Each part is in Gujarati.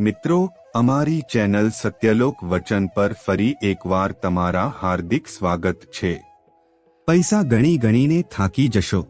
મિત્રો, અમારી ચેનલ સત્યલોક વચન પર ફરી એકવાર તમારા હાર્દિક સ્વાગત છે. પૈસા ગણી ગણીને થાકી જશો.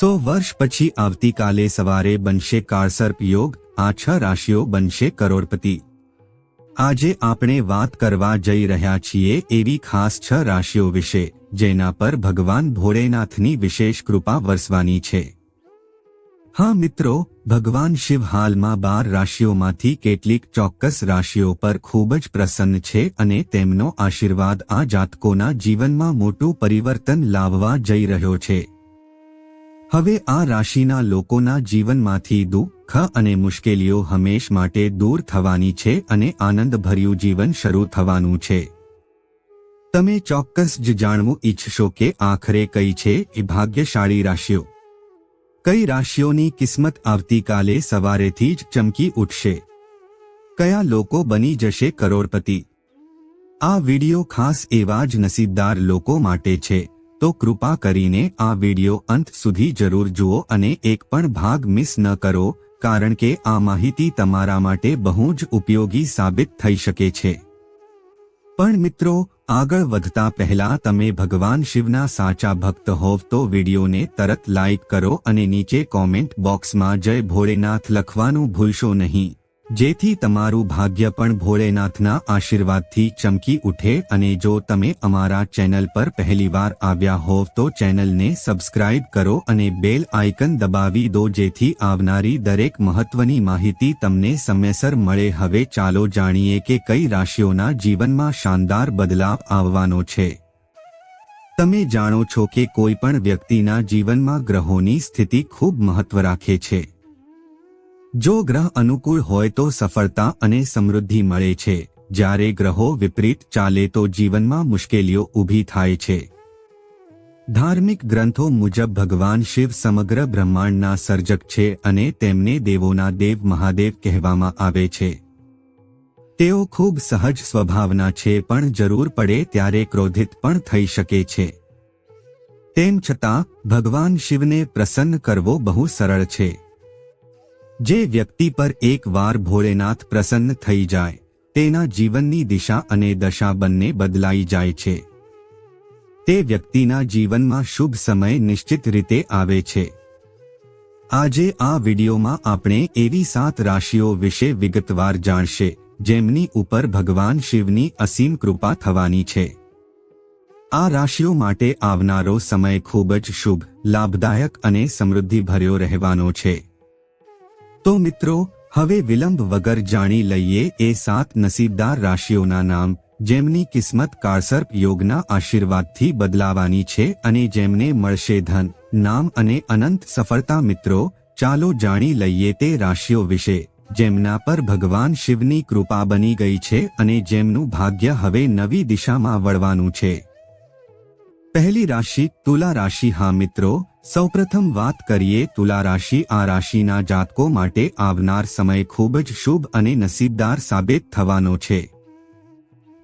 સો વર્ષ પછી આવતીકાલે સવારે બનશે કારસર્પ યોગ, આ છ રાશિઓ બનશે કરોડપતિ. આજે આપણે વાત કરવા જઈ રહ્યા છીએ એવી ખાસ છ રાશિઓ વિશે, જેના પર ભગવાન ભોળેનાથની વિશેષ કૃપા વરસવાની છે. હા મિત્રો, ભગવાન શિવ હાલમાં બાર રાશિઓમાંથી કેટલીક ચોક્કસ રાશિઓ પર ખૂબ જ પ્રસન્ન છે અને તેમનો આશીર્વાદ આ જાતકોના જીવનમાં મોટું પરિવર્તન લાવવા જઈ રહ્યો છે. હવે આ રાશિના લોકોના જીવનમાંથી દુઃખ અને મુશ્કેલીઓ હંમેશ માટે દૂર થવાની છે અને આનંદભર્યું જીવન શરૂ થવાનું છે. તમે ચોક્કસ જ જાણવું ઈચ્છશો કે આખરે કઈ છે એ ભાગ્યશાળી રાશિઓ. કઈ રાશિઓની કિસ્મત આવતીકાલે સવારેથી જ ચમકી ઉઠશે? કયા લોકો બની જશે કરોડપતિ? આ વિડિયો ખાસ એવા જ નસીબદાર લોકો માટે છે, તો કૃપા કરીને આ વિડિયો અંત સુધી જરૂર જુઓ અને એક પણ ભાગ મિસ ન કરો, કારણ કે આ માહિતી તમારા માટે બહુ જ ઉપયોગી સાબિત થઈ શકે છે. પણ મિત્રો આગળ વધતા પહેલા તમે ભગવાન શિવના સાચા ભક્ત હોવ તો વિડીયોને તરત લાઇક કરો અને નીચે કોમેન્ટ બોક્સમાં જય ભોળેનાથ લખવાનું ભૂલશો નહીં. જેથી તમારું ભાગ્ય પણ ભોળેનાથના આશીર્વાદથી ચમકી ઉઠે અને જો તમે અમારા ચેનલ પર પહેલીવાર આવ્યા હોવ તો ચેનલને સબસ્ક્રાઇબ કરો અને બેલ આઇકન દબાવી દો જેથી આવનારી દરેક મહત્વની માહિતી તમને સમયસર મળે. હવે ચાલો જાણીએ કે કઈ રાશિઓના જીવનમાં શાનદાર બદલાવ આવવાનો છે. તમે જાણો છો કે કોઈ પણ વ્યક્તિના જીવનમાં ગ્રહોની સ્થિતિ ખૂબ મહત્વ રાખે છે. જો ગ્રહ અનુકૂળ હોય તો સફળતા અને સમૃદ્ધિ મળે છે. જ્યારે ગ્રહો વિપરીત ચાલે તો જીવનમાં મુશ્કેલીઓ ઊભી થાય છે. ધાર્મિક ગ્રંથો મુજબ ભગવાન શિવ સમગ્ર બ્રહ્માંડના સર્જક છે અને તેમને દેવોના દેવ મહાદેવ કહેવામાં આવે છે. તેઓ ખૂબ સહજ સ્વભાવના છે પણ જરૂર પડે ત્યારે ક્રોધિત પણ થઈ શકે છે. તેમ છતાં, ભગવાન શિવને પ્રસન્ન કરવો બહુ સરળ છે. જે વ્યક્તિ પર એકવાર ભોળેનાથ પ્રસન્ન થઈ જાય, તેના જીવનની દિશા અને દશા બંને બદલાઈ જાય છે. તે વ્યક્તિના જીવનમાં શુભ સમય નિશ્ચિત રીતે આવે છે. આજે આ વિડીયોમાં આપણે એવી સાત રાશિઓ વિશે વિગતવાર જાણશે, જેમની ઉપર ભગવાન શિવની અસીમ કૃપા થવાની છે. આ રાશિઓ માટે આવનારો સમય ખૂબ જ શુભ, લાભદાયક અને સમૃદ્ધિભર્યો રહેવાનો છે. તો મિત્રો, હવે વિલંબ વગર જાણી લઈએ એ સાત નસીબદાર રાશિઓના નામ, જેમની કિસ્મત કાળસર્પ યોગના આશીર્વાદથી બદલાવાની છે અને જેમને મળશે ધન, નામ અને અનંત સફળતા મિત્રો, ચાલો જાણી લઈએ તે રાશિઓ વિશે, જેમના પર ભગવાન શિવની કૃપા બની ગઈ છે અને જેમનું ભાગ્ય હવે નવી દિશામાં વળવાનું છે. પહેલી રાશિ તુલા રાશિ. હા મિત્રો, સૌપ્રથમ વાત કરીએ તુલા રાશિ. આ રાશિના જાતકો માટે આવનાર સમય ખૂબ જ શુભ અને નસીબદાર સાબિત થવાનો છે.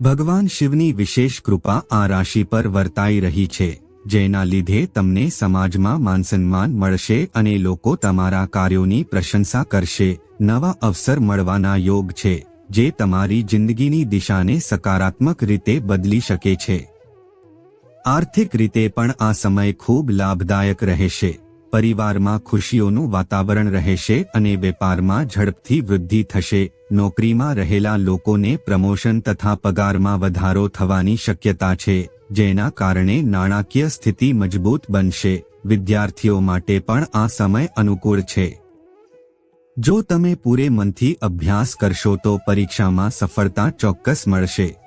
ભગવાન શિવની વિશેષ કૃપા આ રાશિ પર વર્તાઈ રહી છે. જેના લીધે તમને સમાજમાં માનસન્માન મળશે અને લોકો તમારા કાર્યોની પ્રશંસા કરશે. નવા અવસર મળવાના યોગ છે, જે તમારી જિંદગીની દિશાને સકારાત્મક રીતે બદલી શકે છે. આર્થિક રીતે પણ આ સમય ખૂબ લાભદાયક રહેશે. પરિવારમાં ખુશીઓનું વાતાવરણ રહેશે અને વેપારમાં ઝડપથી વૃદ્ધિ થશે. નોકરીમાં રહેલા લોકોને પ્રમોશન તથા પગારમાં વધારો થવાની શક્યતા છે, જેના કારણે નાણાકીય સ્થિતિ મજબૂત બનશે. વિદ્યાર્થીઓ માટે પણ આ સમય અનુકૂળ છે. જો તમે પૂરે મનથી અભ્યાસ કરશો તો પરીક્ષામાં સફળતા ચોક્કસ મળશે.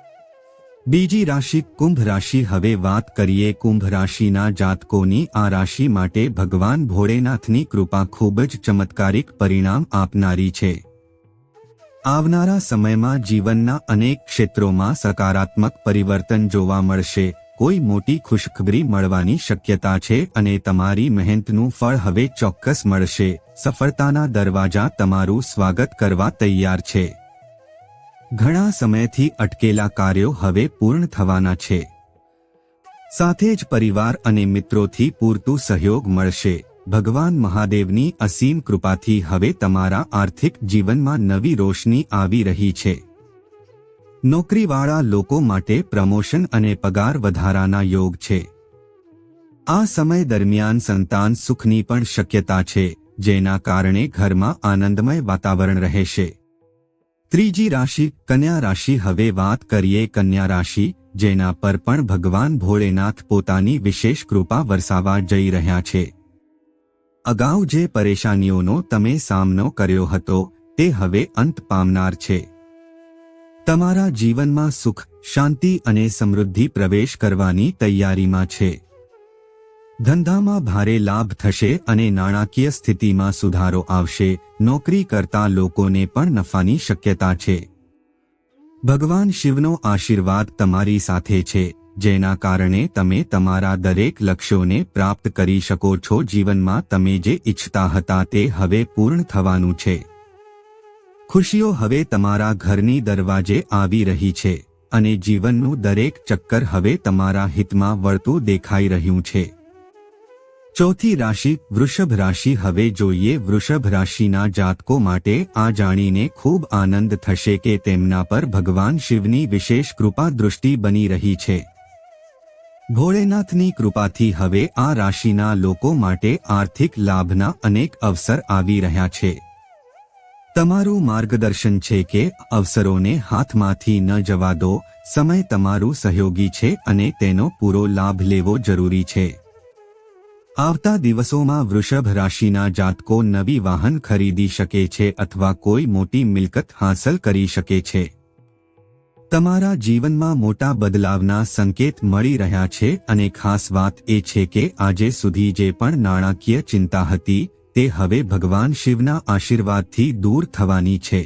બીજી રાશિ કુંભ રાશિ. હવે વાત કરીએ કુંભ રાશિના જાતકોની. આ રાશિ માટે ભગવાન ભોળેનાથની કૃપા ખૂબ જ ચમત્કારિક પરિણામ આપનારી છે. આવનારા સમયમાં જીવનના અનેક ક્ષેત્રોમાં સકારાત્મક પરિવર્તન જોવા મળશે. કોઈ મોટી ખુશખબરી મળવાની શક્યતા છે અને તમારી મહેનતનું ફળ હવે ચોક્કસ મળશે. સફળતાના દરવાજા તમારું સ્વાગત કરવા તૈયાર છે. ઘણા સમયથી અટકેલા કાર્યો હવે પૂર્ણ થવાના છે. સાથે જ પરિવાર અને મિત્રોથી પૂરતું સહયોગ મળશે. ભગવાન મહાદેવની અસીમ કૃપાથી હવે તમારા આર્થિક જીવનમાં નવી રોશની આવી રહી છે. નોકરીવાળા લોકો માટે પ્રમોશન અને પગાર વધારાના યોગ છે. આ સમય દરમિયાન સંતાન સુખની પણ શક્યતા છે, જેના કારણે ઘરમાં આનંદમય વાતાવરણ રહેશે. ત્રીજી રાશિ કન્યા રાશિ. હવે વાત કરીએ કન્યા રાશિ, જેના પર પણ ભગવાન ભોળેનાથ પોતાની વિશેષ કૃપા વરસાવા જઈ રહ્યા છે. અગાઉ જે પરેશાનીઓનો તમે સામનો કર્યો હતો, તે હવે અંત પામનાર છે. તમારા જીવનમાં સુખ, શાંતિ અને સમૃદ્ધિ પ્રવેશ કરવાની તૈયારીમાં છે. ધંધામાં ભારે લાભ થશે અને નાણાકીય સ્થિતિમાં સુધારો આવશે. નોકરી કરતા લોકોને પણ નફાની શક્યતા છે. ભગવાન શિવનો આશીર્વાદ તમારી સાથે છે. જેના કારણે તમે તમારા દરેક લક્ષ્યોને પ્રાપ્ત કરી શકો છો. જીવનમાં તમે જે ઈચ્છતા હતા તે હવે પૂર્ણ થવાનું છે. ખુશીઓ હવે તમારા ઘરની દરવાજે આવી રહી છે. અને જીવનનું દરેક ચક્કર હવે તમારા હિતમાં વળતું દેખાઈ રહ્યું છે. ચોથી રાશિ વૃષભ રાશિ. હવે જોઈએ વૃષભ રાશિના જાતકો માટે આ જાણીને ખૂબ આનંદ થશે કે તેમના પર ભગવાન શિવની વિશેષ કૃપા દૃષ્ટિ બની રહી છે. ભોળેનાથની કૃપાથી હવે આ રાશિના લોકો માટે આર્થિક લાભના અનેક અવસર આવી રહ્યા છે. તમારું માર્ગદર્શન છે કે અવસરોને હાથમાંથી ન જવા દો. સમય તમારું સહયોગી છે અને તેનો પૂરો લાભ લેવો જરૂરી છે. આવતા દિવસોમાં વૃષભ રાશિના જાતકો નવી વાહન ખરીદી શકે છે અથવા કોઈ મોટી મિલકત હાંસલ કરી શકે છે. તમારા જીવનમાં મોટા બદલાવના સંકેત મળી રહ્યા છે અને ખાસ વાત એ છે કે આજે સુધી જે પણ નાણાકીય ચિંતા હતી, તે હવે ભગવાન શિવના આશીર્વાદથી દૂર થવાની છે.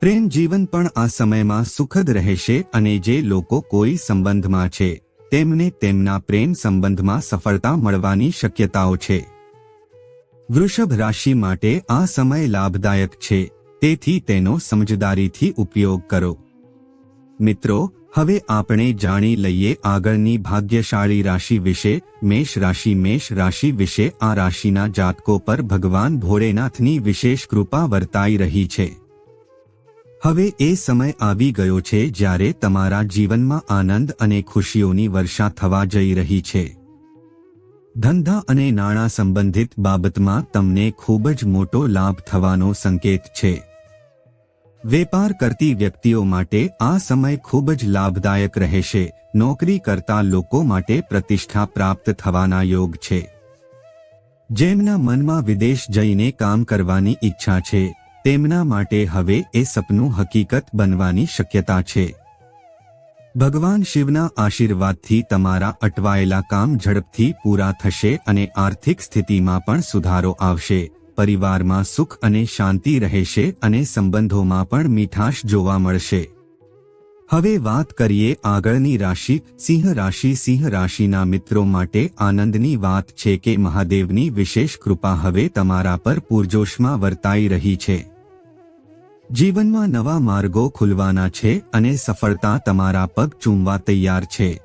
પ્રેમ જીવન પણ આ સમયમાં સુખદ રહેશે અને જે લોકો કોઈ સંબંધમાં છે તેમને તેમના પ્રેમ સંબંધમાં સફળતા મળવાની શક્યતાઓ છે. વૃષભ રાશિ માટે આ સમય લાભદાયક છે, તેથી તેનો સમજદારીથી ઉપયોગ કરો. મિત્રો, હવે આપણે જાણી લઈએ આગળની ભાગ્યશાળી રાશિ વિશે, મેષ રાશિ મેષ રાશિ વિશે આ રાશિના જાતકો પર ભગવાન ભોળેનાથની વિશેષ કૃપા વર્તાઈ રહી છે. હવે એ સમય આવી ગયો છે જ્યારે તમારા જીવનમાં આનંદ અને ખુશીઓની વર્ષા થવા જઈ રહી છે. ધંધા અને નાણાં સંબંધિત બાબતમાં તમને ખૂબ જ મોટો લાભ થવાનો સંકેત છે. વેપાર કરતી વ્યક્તિઓ માટે આ સમય ખૂબ જ લાભદાયક રહેશે. નોકરી કરતા લોકો માટે પ્રતિષ્ઠા પ્રાપ્ત થવાના યોગ છે. જેમના મનમાં વિદેશ જઈને કામ કરવાની ઈચ્છા છે. તેમના માટે હવે એ સપનું હકીકત બનવાની શક્યતા છે. ભગવાન શિવના આશીર્વાદથી તમારા અટવાયેલા કામ ઝડપથી પૂરા થશે અને આર્થિક સ્થિતિમાં પણ સુધારો આવશે. પરિવારમાં સુખ અને શાંતિ રહેશે અને સંબંધોમાં પણ મીઠાશ જોવા મળશે. હવે વાત કરીએ આગળની રાશિ, સિંહ રાશિ. સિંહ રાશિના મિત્રો માટે આનંદની વાત છે કે મહાદેવની વિશેષ કૃપા હવે તમારા પર પૂરજોશમાં વર્તાઈ રહી છે. જીવનમાં નવા માર્ગો ખુલવાના છે અને સફળતા તમારા પગ ચૂમવા તૈયાર છે.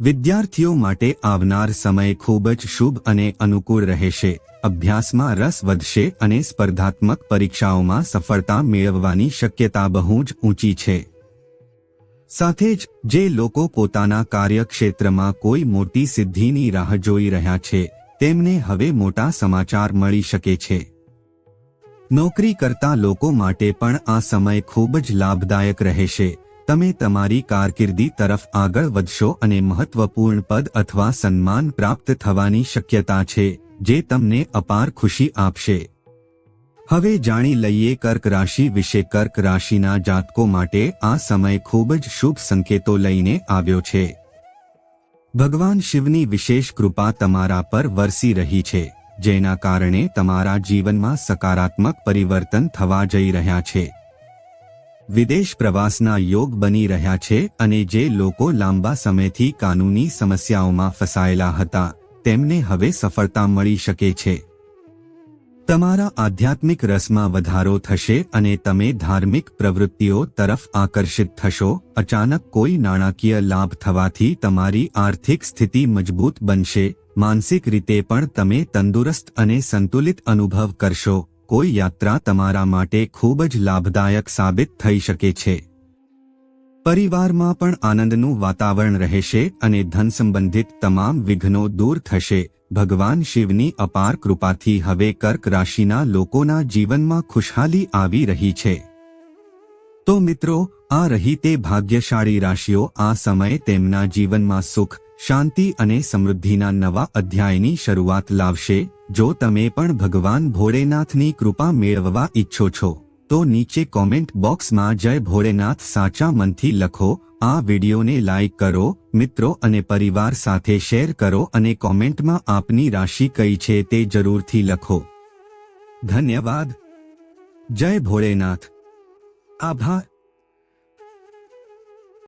વિદ્યાર્થીઓ માટે આવનાર સમય ખૂબ જ શુભ અને અનુકૂળ રહેશે. અભ્યાસમાં રસ વધશે અને સ્પર્ધાત્મક પરીક્ષાઓમાં સફળતા મેળવવાની શક્યતા બહુ જ ઊંચી છે. સાથે જ, જે લોકો પોતાના કાર્યક્ષેત્રમાં કોઈ મોટી સિદ્ધિની રાહ જોઈ રહ્યા છે, તેમને હવે મોટા સમાચાર મળી શકે છે. નોકરી કરતા લોકો માટે પણ આ સમય ખૂબ જ લાભદાયક રહેશે. તમે તમારી કારકિર્દી તરફ આગળ વધશો અને મહત્વપૂર્ણ પદ અથવા સન્માન પ્રાપ્ત થવાની શક્યતા છે, જે તમને અપાર ખુશી આપશે. હવે જાણી લઈએ કર્ક રાશિ વિશે. કર્ક રાશિના જાતકો માટે આ સમય ખૂબ જ શુભ સંકેતો લઈને આવ્યો છે. ભગવાન શિવની વિશેષ કૃપા તમારા પર વરસી રહી છે. જેના કારણે તમારા જીવનમાં સકારાત્મક પરિવર્તન થવા જઈ રહ્યા છે. વિદેશ પ્રવાસના યોગ બની રહ્યા છે અને જે લોકો લાંબા સમયથી કાનૂની સમસ્યાઓમાં ફસાયેલા હતા, તેમને હવે સફળતા મળી શકે છે. તમારા આધ્યાત્મિક રસમાં વધારો થશે અને તમે ધાર્મિક પ્રવૃત્તિઓ તરફ આકર્ષિત થશો, અચાનક કોઈ નાણાકીય લાભ થવાથી તમારી આર્થિક સ્થિતિ મજબૂત બનશે માનસિક રીતે પણ તમે તંદુરસ્ત અને સંતુલિત અનુભવ કરશો. કોઈ યાત્રા તમારા માટે ખૂબ જ લાભદાયક સાબિત થઈ શકે છે. પરિવારમાં પણ આનંદનું વાતાવરણ રહેશે અને ધન સંબંધિત તમામ વિઘ્નો દૂર થશે. ભગવાન શિવની અપાર કૃપાથી હવે કર્ક રાશિના લોકોના જીવનમાં ખુશહાલી આવી રહી છે. તો મિત્રો, આ રહી તે ભાગ્યશાળી રાશિઓ આ સમયે તેમના જીવનમાં સુખ શાંતિ અને સમૃદ્ધિના નવા અધ્યાયની શરૂઆત લાવશે. જો તમે પણ ભગવાન ભોળેનાથની કૃપા મેળવવા ઈચ્છો છો, તો નીચે કોમેન્ટ બોક્સમાં જય ભોળેનાથ સાચા મનથી લખો. આ વિડીયોને લાઇક કરો, મિત્રો અને પરિવાર સાથે શેર કરો અને કોમેન્ટમાં આપની રાશિ કઈ છે તે જરૂરથી લખો. ધન્યવાદ. જય ભોળેનાથ. આભાર.